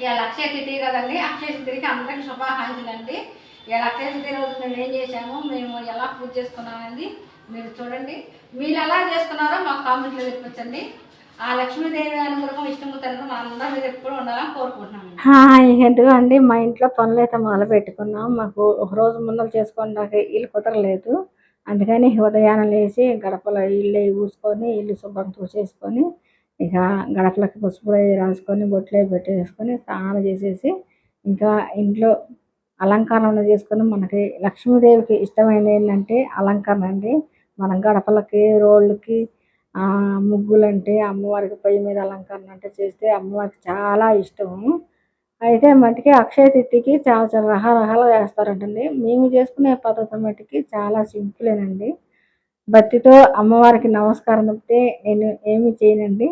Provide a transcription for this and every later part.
ఇవాళ అక్షయ తిథి కదండి. అక్షయ తిథికి అందరికి శుభాకాంక్షలు అండి ఇవాళ అక్షయ తిథి రోజు మేము ఏం చేసాము మేము ఎలా పూజ చేసుకున్నామండి మీరు చూడండి. మీరు ఎలా చేసుకున్నారో మాకు కామెంట్లో తెప్పించండి ఆ లక్ష్మీదేవి అనుగ్రహం ఇష్టముతనగా మా అందరి మీద ఎప్పుడు ఉండాలని కోరుకుంటున్నాను ఎందుకు అండి? మా ఇంట్లో పనులు అయితే మొదలు పెట్టుకున్నాం. మాకు ఒక రోజు ముందలు చేసుకోవడానికి ఇల్లు కుదరలేదు. అందుకని ఉదయాన్నం లేచి గడపలో ఇల్లు అవి ఊడ్చుకొని ఇల్లు శుభ్రం చేసుకొని ఇక గడపలకి పసుపు అవి రాసుకొని బొట్లు అవి పెట్టేసుకొని స్నానం చేసేసి ఇంకా ఇంట్లో అలంకరణ చేసుకొని మనకి లక్ష్మీదేవికి ఇష్టమైనది ఏంటంటే అలంకరణ అండి. మనం గడపలకి రోళ్ళకి ముగ్గులంటే అమ్మవారికి పొయ్యి మీద అలంకరణ అంటే చేస్తే అమ్మవారికి చాలా ఇష్టము అయితే మట్టికి అక్షయ తిథికి చాలా చాలా రకరకాలు చేస్తారంటండి మేము చేసుకునే పద్ధతి మట్టికి చాలా సింపులేనండి. భక్తితో అమ్మవారికి నమస్కారం చెప్తే నేను ఏమి చేయనండి.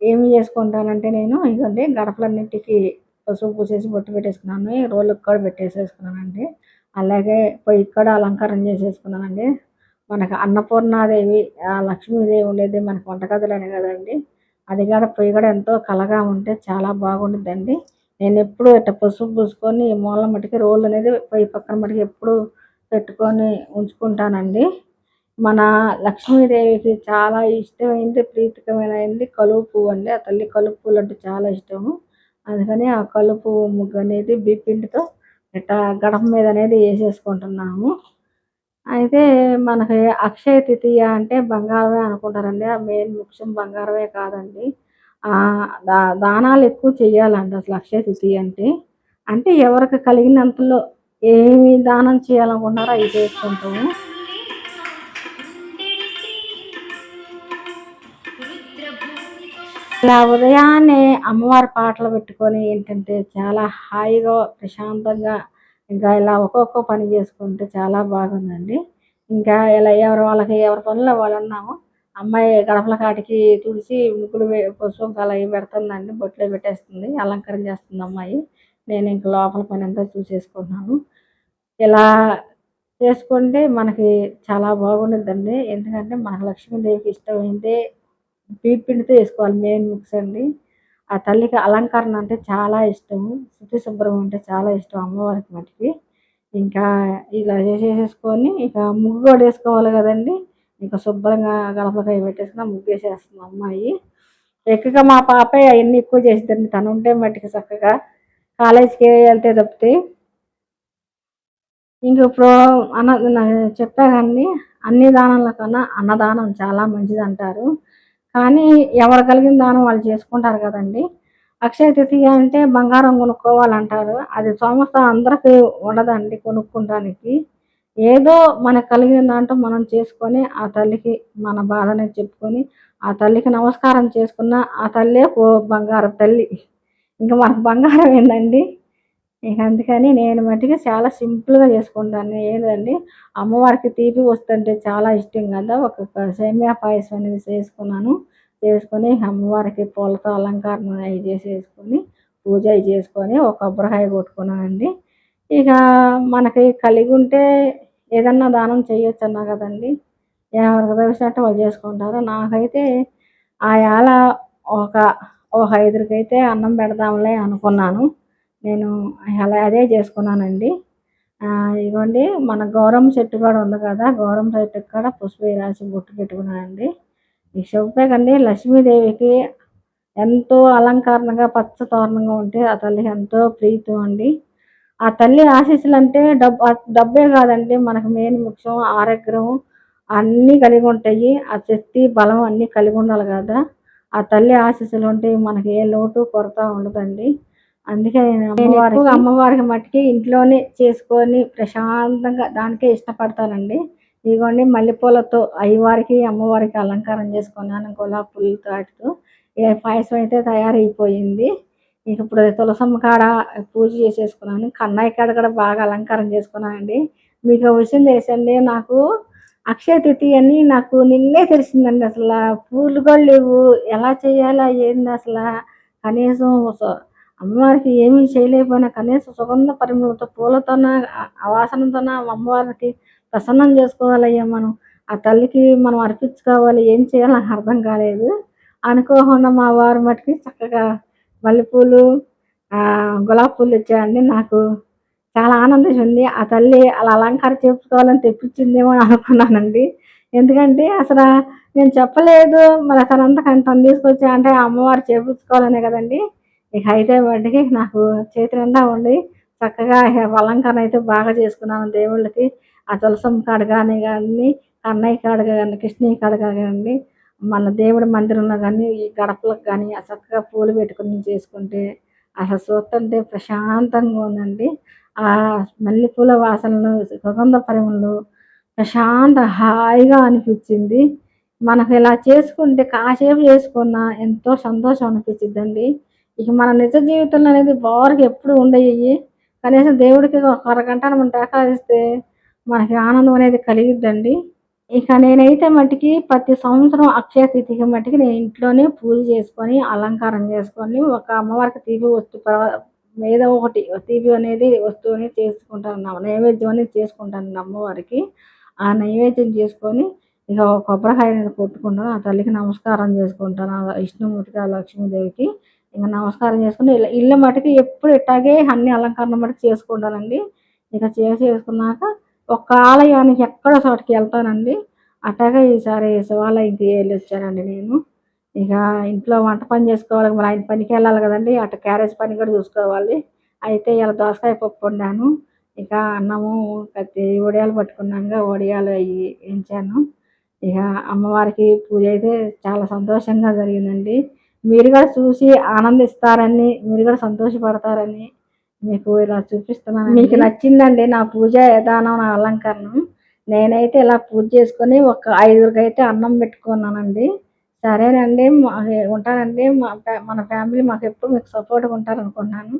ఏమి చేసుకుంటానంటే నేను ఇదండి గడపలన్నింటికి పసుపు పూసేసి బొట్టు పెట్టేసుకున్నాను రోళ్ళకి కూడా పెట్టేసేసుకున్నానండి. అలాగే పొయ్యి కూడా అలంకారం చేసేసుకున్నానండి. మనకు అన్నపూర్ణాదేవి లక్ష్మీదేవి ఉండేది మనకు వంటగదిలోనే కదండి. అది కూడా పొయ్యి కూడా ఎంతో కలగా ఉంటే చాలా బాగుంటుందండి. నేను ఎప్పుడు ఇట్ట పసుపు పూసుకొని మూల మటుకి రోళ్ళు అనేది పొయ్యి పక్కన మటుకి ఎప్పుడు పెట్టుకొని ఉంచుకుంటానండి. మన లక్ష్మీదేవికి చాలా ఇష్టమైంది ప్రీతికమైనది కలువ పువ్వు అండి. ఆ తల్లి కలువ పువ్వులు అంటే చాలా ఇష్టము. అందుకని ఆ కలుపు ముగ్గు అనేది బిపిండితో ఇట్లా గడప మీద అనేది వేసేసుకుంటున్నాము. అయితే మనకి అక్షయ తృతీయ అంటే బంగారమే అనుకుంటారండి. ఆ మెయిన్ ముఖ్యం బంగారమే కాదండి. దా దానాలు ఎక్కువ చేయాలండి అసలు అక్షయ తృతీయ అంటే. అంటే ఎవరికి కలిగినంతలో ఏమి దానం చేయాలనుకుంటున్నారో అవి చేసుకుంటాము. ఇలా ఉదయాన్నే అమ్మవారి పాటలు పెట్టుకొని ఏంటంటే చాలా హాయిగా ప్రశాంతంగా ఇంకా ఇలా ఒక్కొక్క పని చేసుకుంటే చాలా బాగుందండి. ఇంకా ఇలా ఎవరి వాళ్ళకి ఎవరి పనుల్లో వాళ్ళు ఉన్నాము అమ్మాయి గడపల కాటికి తుడిచి ముగ్గులు పుష్పం కల పెడుతుందండి బొట్లో పెట్టేస్తుంది అలంకరణ చేస్తుంది అమ్మాయి. నేను ఇంక లోపల పని అంతా చూసేసుకుంటున్నాను. ఇలా చేసుకుంటే మనకి చాలా బాగుంటుందండి. ఎందుకంటే మన లక్ష్మీదేవికి ఇష్టమైందే పీపిండితో వేసుకోవాలి మెయిన్ మిక్స్ అండి. ఆ తల్లికి అలంకరణ అంటే చాలా ఇష్టము. శుద్ధి శుభ్రం అంటే చాలా ఇష్టం అమ్మవారికి మటుకి. ఇంకా ఇలా చేసేసుకొని ఇక ముగ్గు కూడా వేసుకోవాలి కదండి. ఇంకా శుభ్రంగా గలపకాయ పెట్టేసుకుని ముగ్గు వేసేస్తుంది అమ్మాయి. ఎక్కువగా మా పాపే అవన్నీ ఎక్కువ చేసిద్దండి. తను ఉంటే మట్టికి చక్కగా కాలేజీకి వెళ్తే తప్పితే. ఇంక ఇప్పుడు అన్న చెప్పాకండి అన్ని దానాల కన్నా అన్నదానం చాలా మంచిది అంటారు కానీ ఎవరు కలిగిన దానం వాళ్ళు చేసుకుంటారు కదండి. అక్షయ తృతీయ అంటే బంగారం కొనుక్కోవాలంటారు. అది సంవత్సరం అందరికీ ఉండదండి కొనుక్కోవడానికి ఏదో మనకు కలిగిన దాంట్లో మనం చేసుకొని ఆ తల్లికి మన బాధని చెప్పుకొని ఆ తల్లికి నమస్కారం చేసుకున్న ఆ తల్లే ఓ బంగారం తల్లి. ఇంకా మనకు బంగారం ఏందండి? ఇక అందుకని నేను మట్టిగా చాలా సింపుల్గా చేసుకుంటాను. ఏంటండి అమ్మవారికి తీపి వస్తుంటే చాలా ఇష్టం కదా. ఒక సేమియా పాయసం అనేది చేసుకున్నాను. చేసుకొని అమ్మవారికి పూలతో అలంకరణ అవి చేసేసుకొని పూజ అవి చేసుకొని ఒక కొబ్బరికాయ కొట్టుకున్నానండి. ఇక మనకి కలిగి ఉంటే ఏదన్నా దానం చేయొచ్చు అన్నా కదండి ఎవరికి తెలిసినట్టు వాళ్ళు చేసుకుంటారు. నాకైతే ఆ ఒక ఒక ఐదురికైతే అన్నం పెడదాంలే అనుకున్నాను. నేను అలా అదే చేసుకున్నానండి. ఇదిగోండి మన గౌరమ్మ చెట్టు కూడా ఉంది కదా గౌరమ్మ చెట్టుకి కూడా పుష్ప రాసి బొట్టు పెట్టుకున్నానండి. ఈ కండి లక్ష్మీదేవికి ఎంతో అలంకరణగా పచ్చ తోరణంగా ఉంటే ఆ తల్లికి ఎంతో ప్రీతం అండి. ఆ తల్లి ఆశీస్సులు అంటే డబ్బు డబ్బే కాదండి మనకు మెయిన్ ముఖ్యం ఆరోగ్యం అన్నీ కలిగి ఉంటాయి. ఆ శక్తి బలం అన్నీ కలిగి ఉండాలి కదా. ఆ తల్లి ఆశీస్సులు ఉంటే మనకి ఏ లోటు కొరత ఉండదండి. అందుకే నేను అమ్మవారికి అమ్మవారికి మట్టికి ఇంట్లోనే చేసుకొని ప్రశాంతంగా దానికే ఇష్టపడతానండి. ఇదిగోండి మల్లెపూలతో అయ్యవారికి అమ్మవారికి అలంకారం చేసుకున్నాను గులాబీ పూలతో వాటితో పాయసం అయితే తయారైపోయింది. ఇంక ఇప్పుడు తులసమ్మ కాడ పూజ చేసేసుకున్నాను. కన్నయ్య కాడ కూడా బాగా అలంకారం చేసుకున్నానండి. మీకు విషయం తెలుసండి నాకు అక్షయ తిథి అని నాకు నిన్నే తెలిసిందండి. అసలు పూలు కూడా లేవు. ఎలా చేయాలా ఏంది అసలు కనీసం అమ్మవారికి ఏమీ చేయలేకపోయినా కనీసం సుగంధ పరిమళతో పూలతోన వాసనతోన అమ్మవారికి ప్రసన్నం చేసుకోవాలయ్యా మనం. ఆ తల్లికి మనం అర్పించుకోవాలి ఏం చేయాలో నాకు అర్థం కాలేదు. అనుకోకుండా మా వారు మటుకి చక్కగా మల్లెపూలు గులాబీ పూలు ఇచ్చాయండి నాకు చాలా ఆనందంగా ఉంది ఆ తల్లి అలా అలంకారం చేసుకోవాలని తెప్పించిందేమో అనుకున్నానండి. ఎందుకంటే అసలు నేను చెప్పలేదు. మరి అసలు అంతకంత తను తీసుకొచ్చా అంటే ఆ అమ్మవారు చేపించుకోవాలనే కదండి. ఇక అయితే వాటికి నాకు చేతి నిండా ఉండి చక్కగా అలంకరణ అయితే బాగా చేసుకున్నాను దేవుళ్ళకి. ఆ తులసమ్మ కాడ కానీ కానీ కన్నయ్య కాడ కానీ కృష్ణయ్య కాడ కానీ మన దేవుడి మందిరంలో కానీ ఈ గడపలకు కానీ ఆ చక్కగా పూలు పెట్టుకుని చేసుకుంటే అసలు చూస్తుంటే ప్రశాంతంగా ఉందండి. ఆ మల్లెపూల వాసనలు సుగంధ పరిమళలు ప్రశాంత హాయిగా అనిపించింది. మనకు ఇలా చేసుకుంటే కాసేపు చేసుకున్న ఎంతో సంతోషం అనిపించిద్దండి. ఇక మన నిజ జీవితంలో అనేది బారుగా ఎప్పుడు ఉండేవి కనీసం దేవుడికి ఒక అరగంట మనం కేటాయిస్తే మనకి ఆనందం అనేది కలిగిద్దండి. ఇక నేనైతే మట్టికి ప్రతి సంవత్సరం అక్షయ తిథికి మట్టికి నేను ఇంట్లోనే పూజ చేసుకొని అలంకారం చేసుకొని ఒక అమ్మవారికి తీపి వస్తు ఏదో ఒకటి తీపి అనేది వస్తువుని చేసుకుంటాను నైవేద్యం అనేది చేసుకుంటాను అమ్మవారికి. ఆ నైవేద్యం చేసుకొని ఇక ఒక కొబ్బరికాయ అనేది కొట్టుకుంటాను. ఆ తల్లికి నమస్కారం చేసుకుంటాను. ఆ విష్ణుమూర్తికి ఆ లక్ష్మీదేవికి. ఇంకా నమస్కారం చేసుకుని ఇల్లు ఇల్లు మటుకు ఎప్పుడు ఇట్టాగే అన్ని అలంకరణ మటుకు చేసుకుంటానండి. ఇక చేసి చేసుకున్నాక ఒక్క ఆలయానికి ఎక్కడ చోటికి వెళ్తానండి. అట్టగా ఈసారి శివాలయంకి వెళ్ళి వచ్చానండి నేను. ఇక ఇంట్లో వంట పని చేసుకోవాలి. మరి ఆయన పనికి వెళ్ళాలి కదండి. అటు క్యారేజ్ పని కూడా చూసుకోవాలి. అయితే ఇలా దోసకాయ పప్పు వండాను. ఇక అన్నము వడియాలు పట్టుకున్నాక వడియాలు అవి వేయించాను ఇక అమ్మవారికి పూజ అయితే చాలా సంతోషంగా జరిగిందండి. మీరు కూడా చూసి ఆనందిస్తారని మీరు కూడా సంతోషపడతారని మీకు ఇలా చూపిస్తున్నాను మీకు నచ్చిందండి నా పూజ విధానం నా అలంకరణ. నేనైతే ఇలా పూజ చేసుకొని ఒక ఐదుగురికి అయితే అన్నం పెట్టుకున్నానండి. సరేనండి మా- ఉంటానండి మా మన ఫ్యామిలీ మాకు ఎప్పుడు మీకు సపోర్ట్గా ఉంటారనుకుంటున్నాను.